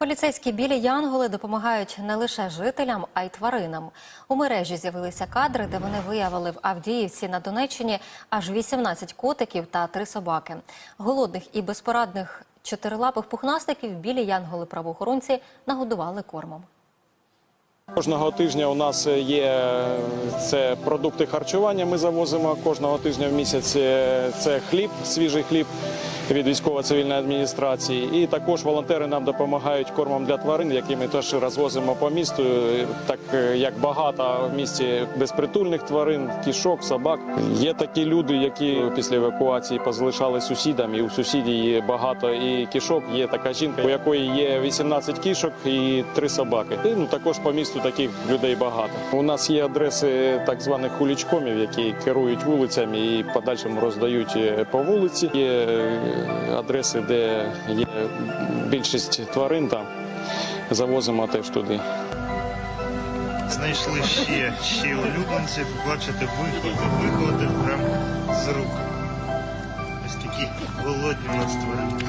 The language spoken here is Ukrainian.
Поліцейські білі янголи допомагають не лише жителям, а й тваринам. У мережі з'явилися кадри, де вони виявили в Авдіївці на Донеччині аж 18 котиків та три собаки. Голодних і безпорадних чотирилапих пухнастиків білі янголи-правоохоронці нагодували кормом. Кожного тижня у нас є це продукти харчування. Ми завозимо кожного тижня в місяць. е, Це хліб, свіжий хліб від військово-цивільної адміністрації. І також волонтери нам допомагають кормом для тварин, які ми теж розвозимо по місту. Так е, як багато в місті безпритульних тварин, кішок, собак. Є такі люди, які після евакуації позалишали сусідам, і у сусідів є багато і кішок. Є така жінка, у якої є 18 кішок і три собаки. І, ну також по місту таких людей багато. У нас є адреси так званих хулічкомів, які керують вулицями і в подальшому роздають е, по вулиці. Є е, адреси, де є більшість тварин там. Завозимо теж туди. Знайшли ще, ще улюбленців. Бачите, виходи, виходи прям з рук. Ось такі голодні у нас тваринки.